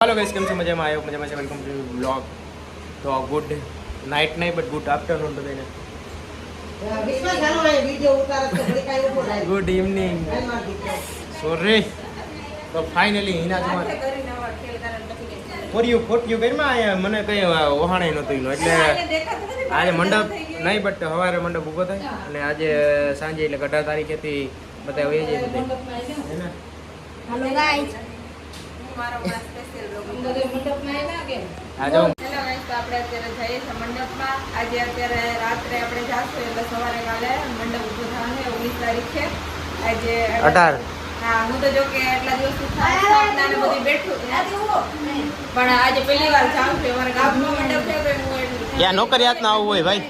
હાલો guys કેમ છો? મજામાં? આવ્યો મજામાં છે. વેલકમ ટુ બ્લોગ તો ગુડ નાઇટ નહીં બટ ગુડ આફ્ટરનૂન બધાને હાલો તો થાય. Good evening. સોરી તો ફાઇનલી હિના કુમાર ફોર્યું ફોટ્યું કરીમાં અહીંયા મને કઈ વહાણે નહોતું એનું. એટલે આજે મંડપ નહીં બટ સવારે મંડપ ઊભો થાય. અને આજે સાંજે એટલે અઢાર તારીખેથી બધા વહી જાય બધે. હે આપણે અત્યારે જઈએ છીએ મંડપમાં. આજે અત્યારે રાત્રે આપણે જાશું એટલે સવારે કાલે મંડપ ઊભું થવાનું છે ઓગણીસ તારીખે આજે અઢાર. હા હું તો જો કે એટલા દિવસથી ખાસ સ્થાપના ને બધી બેઠું પણ આજે પહેલી વાર જાઉં છું અમારા ગામનો મંડપ છે તો હું એટલું નોકરિયાત ના આવવું હોય ભાઈ.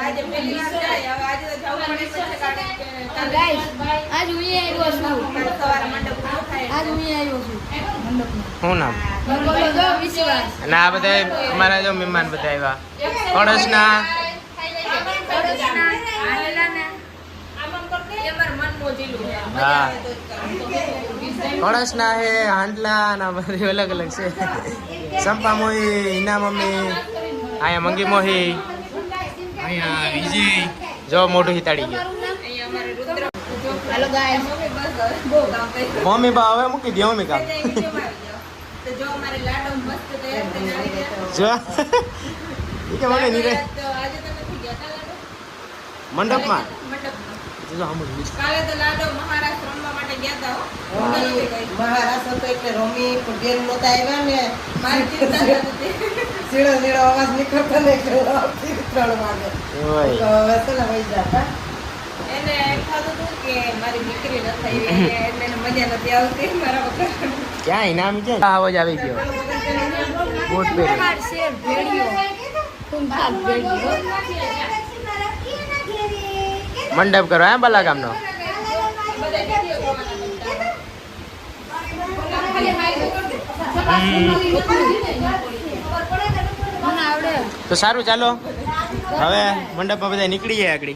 આજે પહેલી વાર જાય હવે આજે હું આવ્યો છું આ બધા અમારા જો મહેમાન બધા આવ્યા. પડોશના હા. કળશના હે, હાંડલા ના બધી અલગ અલગ છે. સંપા મોહી હિના મમ્મી અહીંયા મંગી મોહી અહીંયા વિજય. જો મોઢું હિતાડી ગયો. અહીંયા અમારે રુદ્ર. જો હાલો ગાઈસ મમ્મી બા હવે મૂકી દે મમ્મી કામ. જો મને નીરે? મંડપમાં. કાલે તો લાડો મહારાષ્ટ્ર રમવા માટે ગયા તા. મહારાષ્ટ્ર એટલે રમી પણ બેન નહોતા આવ્યા ને. મારી ચિંતા. ઝીણો ઝીણો અવાજ નીકળતો ને એટલે હું આવતી ત્રણ વાગે તો હવે છે ને વહી જાતા એને એમ થતું હતું કે મારી દીકરી ન થઈ એટલે એને મજા નથી આવતી મારા વગર. ક્યાં ઇનામ આવાજ આવી ગયો. બોટ પે શેર ભેડિયો કુંભાર ભેડિયો મંડપ કરો હે બલા ગામનો? બધા વીડિયો જોવાના બનતા. મને આવડે તો સારું ચાલો. હવે મંડપમાં બધા નીકળી જાય આગળ.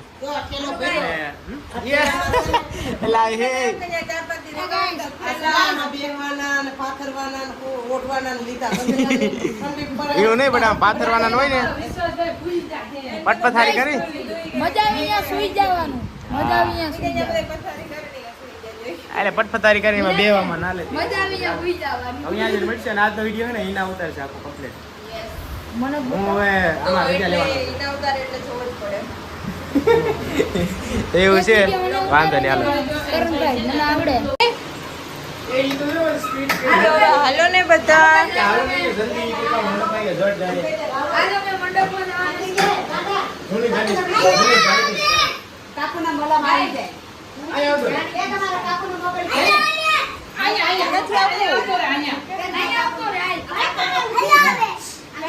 એવું નહીં પણ આમ પાથરવાના હોય ને. પટપથારી કરી? મજા આવી અહીંયા સુઈ જવાનું. મજા આવી અહીંયા સુઈ અહીંયા જવાનું. બધા પથારી કરીને સુઈ જજો. એટલે પટપથારી કરીને એમાં બેવામાં ના લે. મજા આવી અહીંયા સુઈ જવાનું. હવે અહીંયા જે મળશે ને આજનો વીડિયો ને એના ઉતારશે આખો કમ્પ્લીટ મને હું હવે તો આમાં રજા એટલે લેવાનો ઈના ઉતારે એટલે જોવું જ પડે. એવું છે? વાંધો નહીં હાલો. કરણભાઈ મને આવડે. હાલો હાલો ને બધા.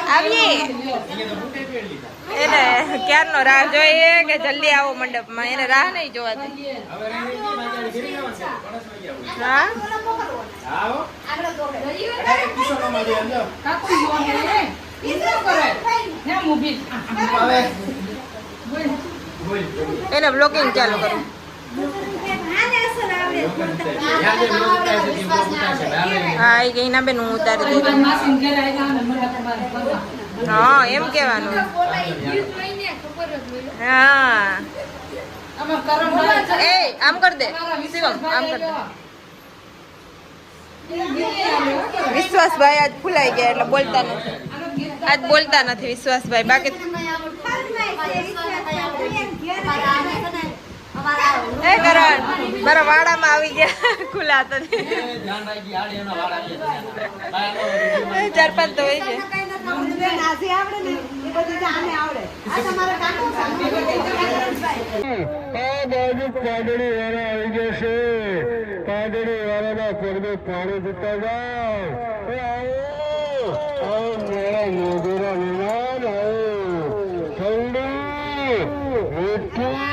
આવીએ. એને ક્યારનો રાહ જોઈએ કે જલ્દી આવો મંડપમાં? એને રાહ નહીં જોવાતી. હા? એને બ્લોકિંગ ચાલુ કરું. હા એ ગઈના બેન, હું ઉતારી દઉં. હા, એમ કહેવાનું. હા. એ, આમ કર દે. શિવમ આમ કર વિશ્વાસભાઈ આજ ફૂલાઈ ગયા એટલે બોલતા નથી. આજ બોલતા નથી વિશ્વાસભાઈ. બાકી એ કરણ મારા વાડામાં આવી ગયા ખુલા તો ચાર પાંચ તો હોય છે પાણી જતા જાઓ ઠંડી મીઠી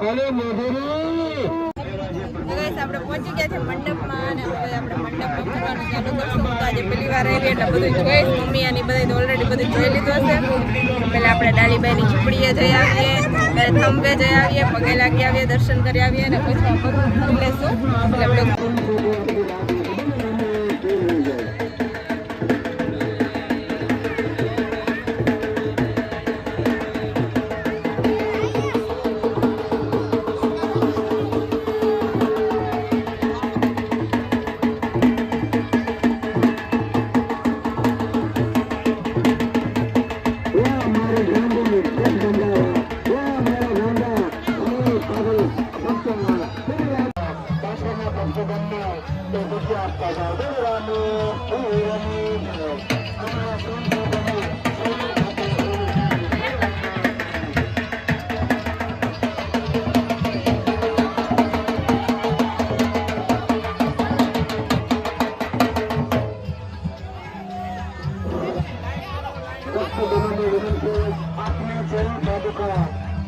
અને મધુરી! આપણે પહોંચી ગયા છે મંડપમાં અને મમ્મી અને બધા ઓલરેડી બધું જોઈ લીધું આપણે ડાલીબાઈની ઝૂંપડીએ જઈ આવીએ ત્યારે જઈ આવીએ, પગે લાગી આવીએ, દર્શન કરી આવીએ અને પછી આપણે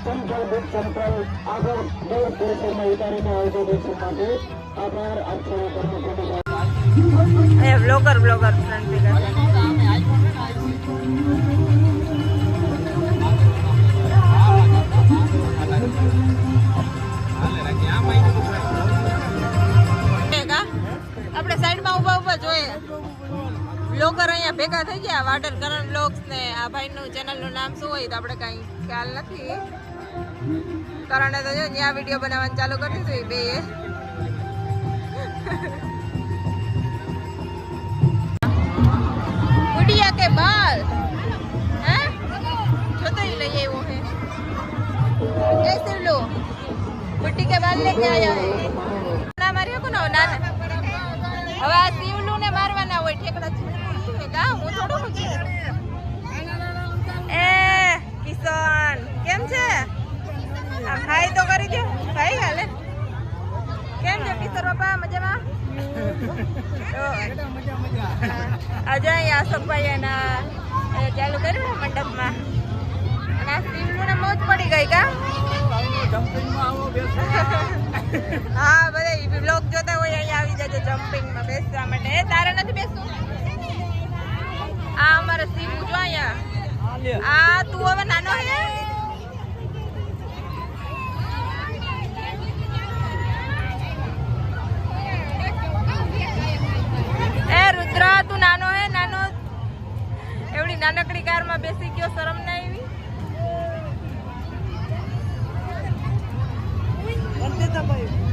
કંટ્રોલ આગળ દૂર ખેતરમાં ઉતારીને આવતો દેશો માટે આભાર આપ સૌ કર્મચારી બ્લોગર બ્લોગર? આપણે સાઈડમાં ઊભા ઊભા જોઈએ બ્લોગર અહીંયા ભેગા થઈ ગયા વાડર કરણ બ્લોગ્સ ને આ ભાઈનું ચેનલનું નામ શું હોય તો આપણે કાંઈ ખ્યાલ નથી. કરણે તો જો ત્યાં વીડિયો બનાવવાનું ચાલુ કરી દીધું બે ગુડિયા કે બાલ? હે? જોતો લઈ આવ્યો હે. જય કે બાલ લેકે આયા હે? એ કિશન કેમ છે? આ ખાઈ તો કરી દો ખાઈ હાલે. કેમ છે કિશોર બાપા? મજામાં? અહીંયા અશોકભાઈ એના ચાલુ કર્યું ને મંડપમાં. અને આ શિવનું મોજ પડી ગઈ કા? હા બધા બ્લોગ આવી જજો જમ્પિંગમાં બેસવા માટે. તારે નથી બેસવું? આ અમારે શિવ જો અહીંયા. આ તું હવે નાનો હે? એ રુદ્ર, તું નાનો હે? નાનો. એવડી નાનકડી કારમાં બેસી ગયો, શરમ ના આવી? એ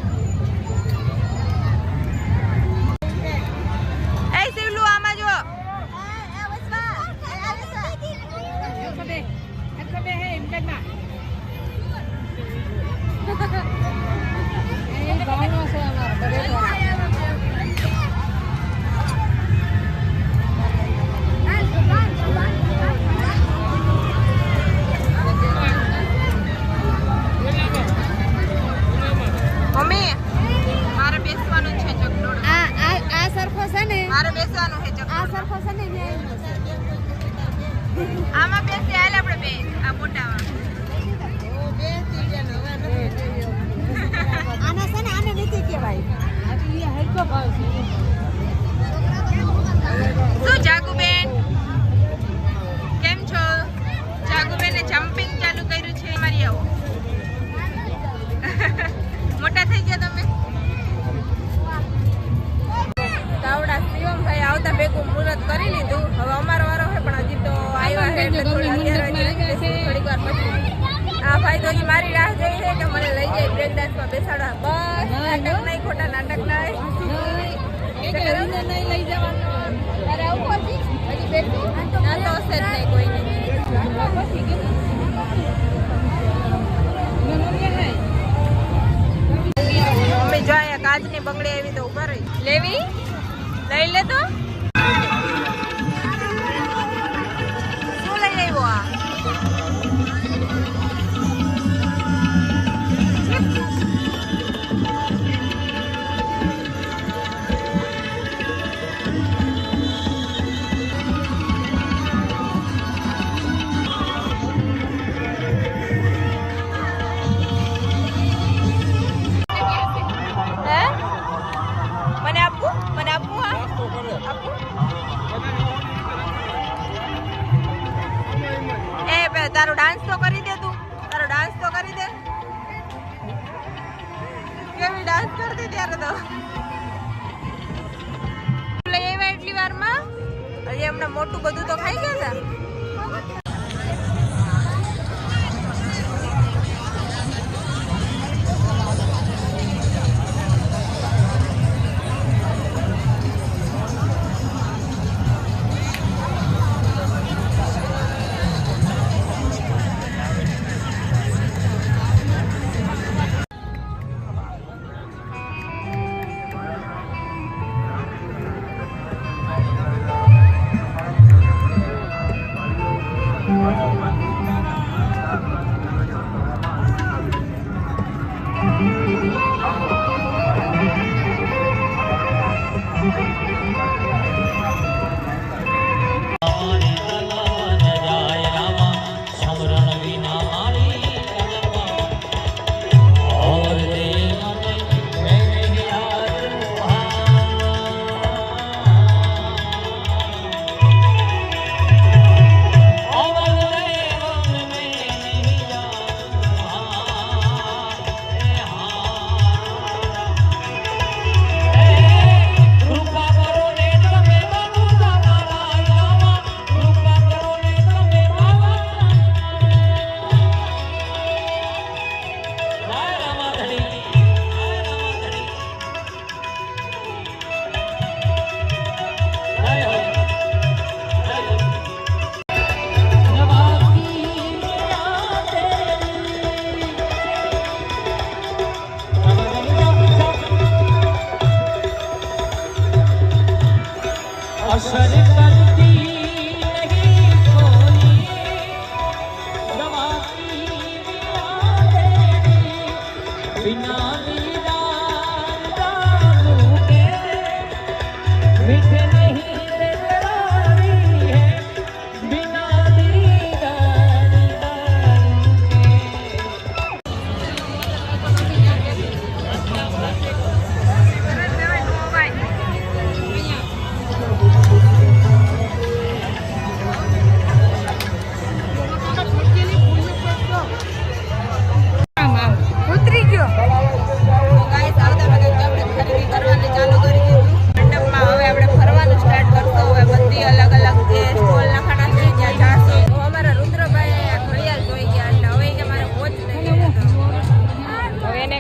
કાચની બંગડી આવી તો ઊભા રહી. લેવી? લઈ લે તો. કરતી તો લઈ આવ્યા એટલી વારમાં? હજી હમણાં મોટું બધું તો ખાઈ ગયા હતા.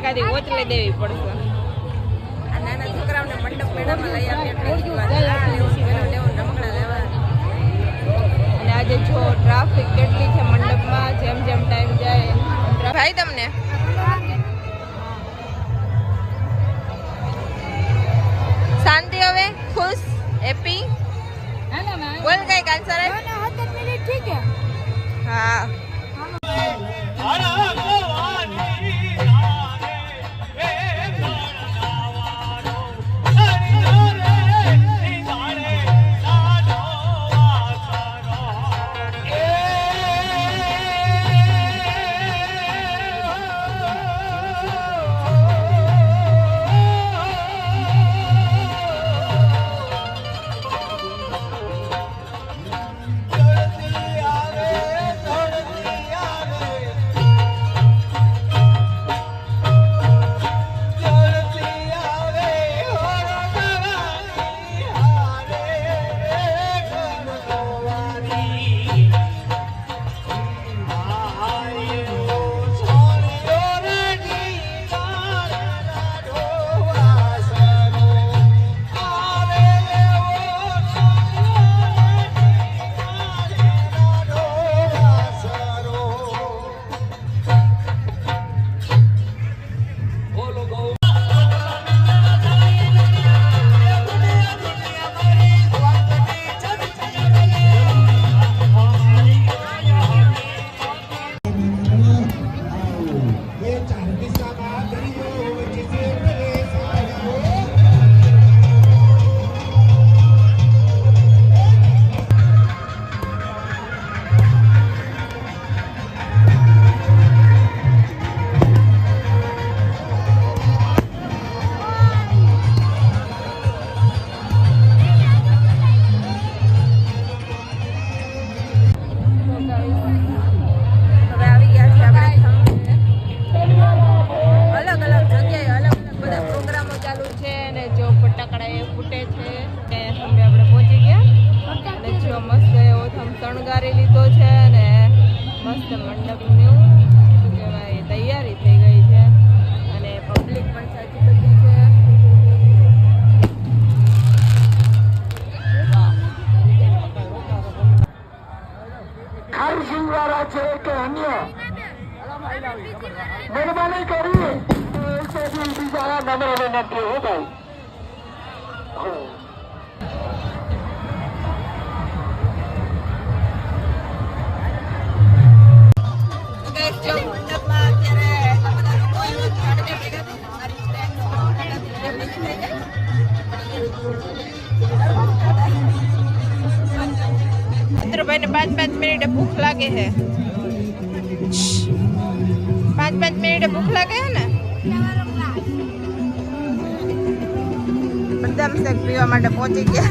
ખાલી ઓચલે દેવી પડશે. આ નાના છોકરાઓને મંડપ મેળામાં લઈ આવે અને આજે જો ટ્રાફિક કેટલી છે મંડપમાં જેમ જેમ ટાઈમ જાય. ભાઈ તમને? શાંતિ હવે? ખુશ? હેપી બોલ કઈ કાલ સર? હા. શણગારી લીધો છે અને મસ્ત મંડપનું શું કહેવાય, તૈયારી થઈ ગઈ છે. અને પબ્લિક પણ સાચી બધી છે. ખાઈ શિંગવારા છે કે અન્ય? મહેરબાની કરી. બીજા નમ્ર વિનંતી હો ભાઈ. पाँच पाँच मिनट भूख लगे है। पाँच पाँच मिनट भूख लगे है ना? एकदम से पहुँची गया।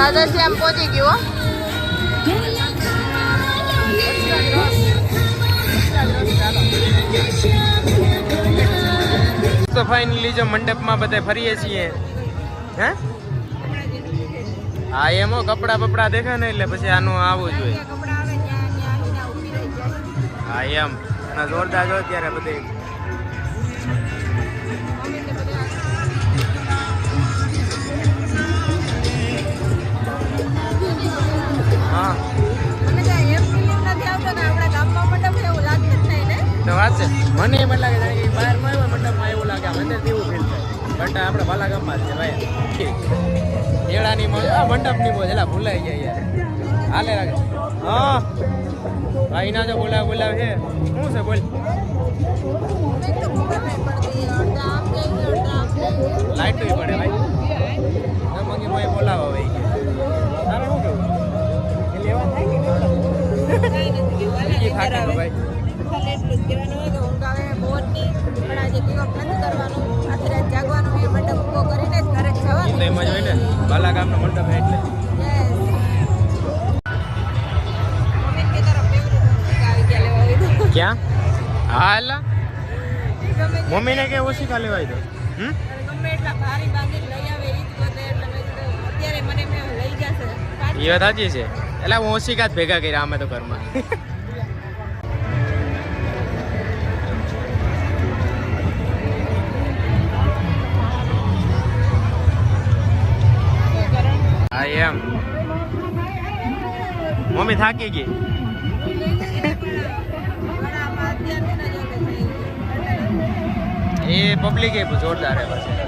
રાધાશ્યામ પહોંચી ગયો ફાઇનલી જો મંડપમાં બધા ફરીએ છીએ. હે? હા, એમ કપડાં બપડા દેખે ને એટલે પછી આનું આવવું જોઈએ. હા, એમ. અને જોરદાર જો ત્યારે બધે ને તો વાત છે. મને એમ લાગે જાણે કે બહાર આવ્યો મંડપમાં એવું લાગે અંદરથી એવું ફીલ થાય. બટ આપણે વાલા ગામમાં જ છે ભાઈ. કેળાની મોજ આ મંડપની મોજ એલા ભૂલાઈ ગયા યાર. હાલે લાગે હા. ભાઈ ના જો બોલાવ બોલાવ છે શું છે બોલ. લાઈટ પડે ભાઈ. મંગી ભાઈ બોલાવો. કે ભાઈ favorite music આવી ગયા લેવા હોય તો. ક્યાં? મમ્મીને કે ઓછી કા લેવાય તો? હમ? ગમે એટલા ભારી બાંધીને લઈ આવે ઈ બધે એટલે અત્યારે મને લઈ જશે એ વાત સાચી છે. એટલે હું ઓછી કાત ભેગા કર્યા અમે તો ઘરમાં. મમ્મી થાકી ગઈ. એ પબ્લિક એ જોરદાર હે પછી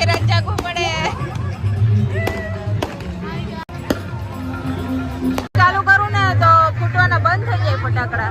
આખી રાત જાગવું ચાલુ કરું ને તો ફૂટવાના બંધ થઈ જાય ફટાકડા.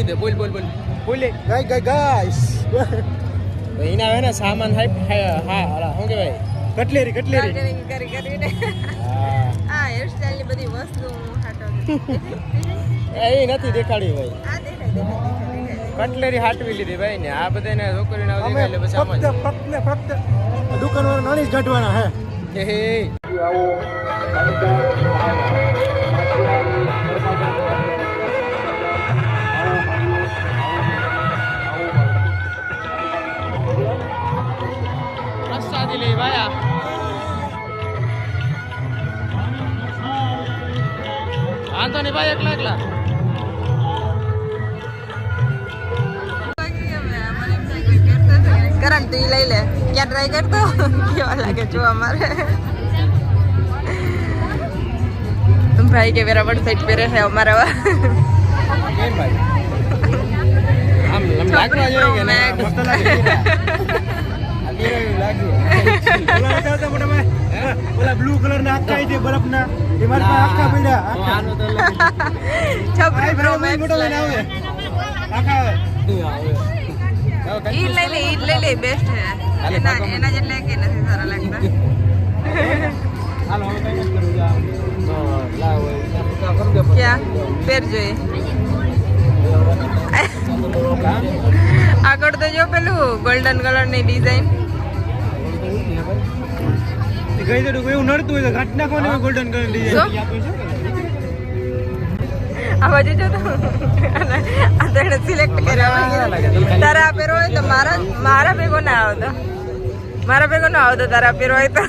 બોલી દે બોલ બોલ બોલ. બોલે ગાય ગાય ગાઈસ. એના હે ને સામાન હાઈ હા હા શું કહેવાય? Cutlery cutlery. ગાર્ડનિંગ કરી કરીને. હા. આ હેરસ્ટાઈલની બધી વસ્તુ હાટો એ નથી દેખાડી ભાઈ. આ દેખાય કટલેરી હાટવી લીધી ભાઈ ને. આ બધાને છોકરીને આવું એટલે પછી આમાં ફક્ત ફક્ત ને ફક્ત દુકાનવાળા નાણી નાની જ કાઢવાના હે. હે હે. વાંધો ભાઈ એકલા એકલા. કરણ તું લઈ લે. ક્યાં ટ્રાય કરતો? કેવા લાગે જોવા અમારે? ભાઈ કે વેરા પણ સેટ પહેરે છે અમારા કેમ ભાઈ? આમ લાગવા જોઈએ કે મસ્ત લાગે આ લીલું લાગ્યું. ઓલા હતા હતા મોટા ભાઈ ઓલા બ્લુ કલર ના આખા છે બરફ ના એ મારા આખા પડ્યા આખા. આનું તો ભાઈ મોટો લઈને આવે. આખા આવે. ઈ લઈ લે ઈ લઈ લે બેસ્ટ હે એના એના જેટલા કે નથી સારા લાગતા. હાલો હવે કઈ નથી જા ક્યાં? આગળ તો જો પેલું ગોલ્ડન કલરની ડિઝાઇન ગઈ તો એવું નડતું હોય તો ઘાટ નાખો ગોલ્ડન કલર ડિઝાઇન આ બાજુ જો આ તેને હોય તો મારા મારા ભેગો ના આવતો. મારા ભેગો ના આવતો તારા પેરો હોય તો.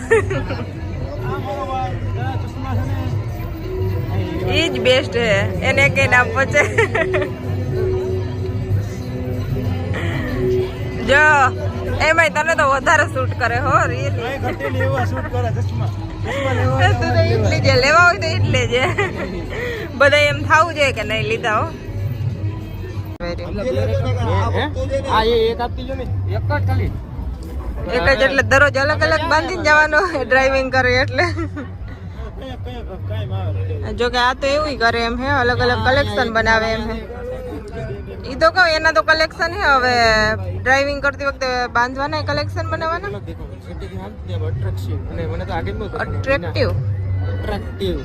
એ જ બેસ્ટ હે. એને કઈ ના પછી જો. એમાંય તને તો વધારે શૂટ કરે હો રીલી તું તો એટલી જે લેવા હોય તો એટલે જે. બધા એમ થાવું જોઈએ કે નહીં લીધા હો. હા? એ એક આપતી જો ને. એક જ ખાલી. એક જ એટલે દરરોજ અલગ અલગ બાંધીને જવાનો ડ્રાઇવિંગ કરે એટલે. જો કે આ તો એવું કરે એમ હે અલગ અલગ કલેક્શન બનાવે એમ હે. ઈ તો કહો એના તો કલેક્શન હે હવે. ડ્રાઇવિંગ કરતી વખતે બાંધવાના કલેક્શન બનાવવાના? અટ્રેક્ટિવ અને મને તો આગળ બહુ અટ્રેક્ટિવ અટ્રેક્ટિવ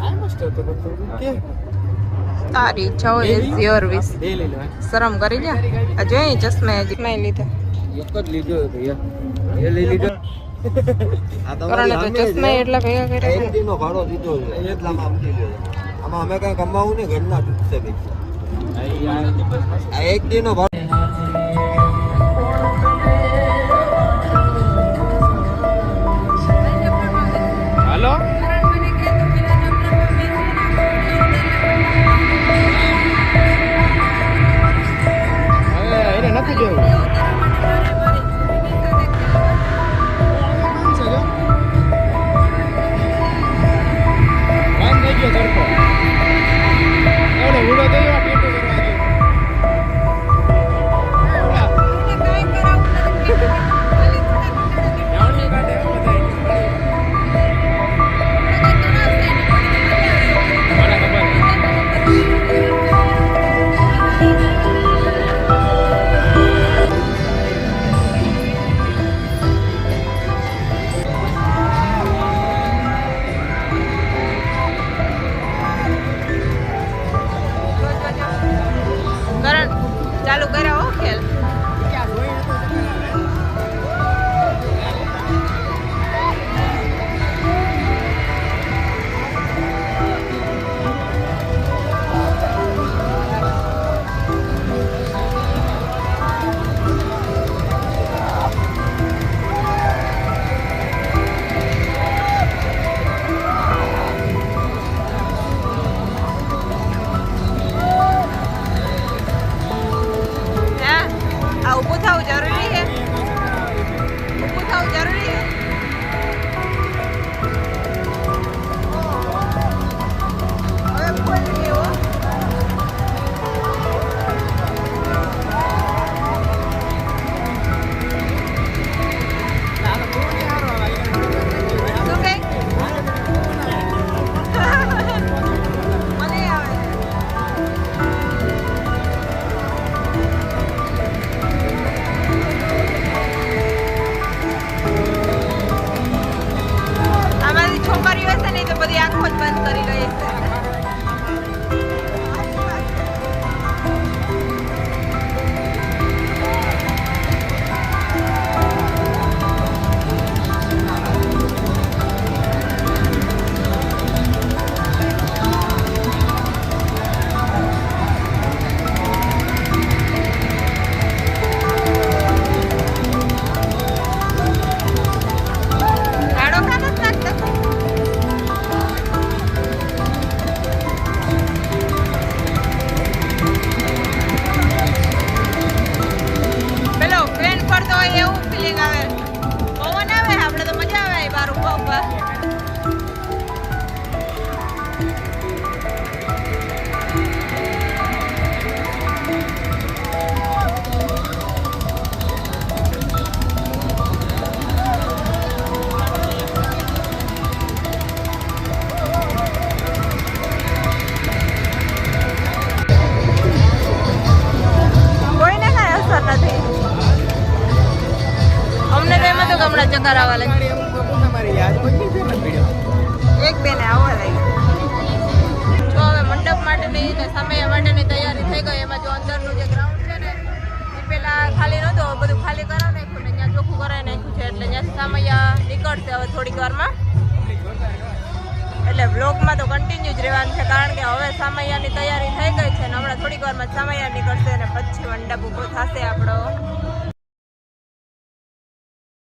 આ મસ્ત હતો કે? તારી ઈચ્છા હોય ઇઝ યોર વિશ શરમ કરી જા. આ જોઈ ચશ્મા હજી મેં લીધા. એક જ લીધો ભૈયા એ લઈ લીધો. કરણે તો ચશ્મા એટલા ભેગા કર્યા એક દિનનો ભાડો દીધો એટલામાં સમજી લો આમાં અમે કઈ કમાવું ને ઘરના કઈ આ એક દિનનો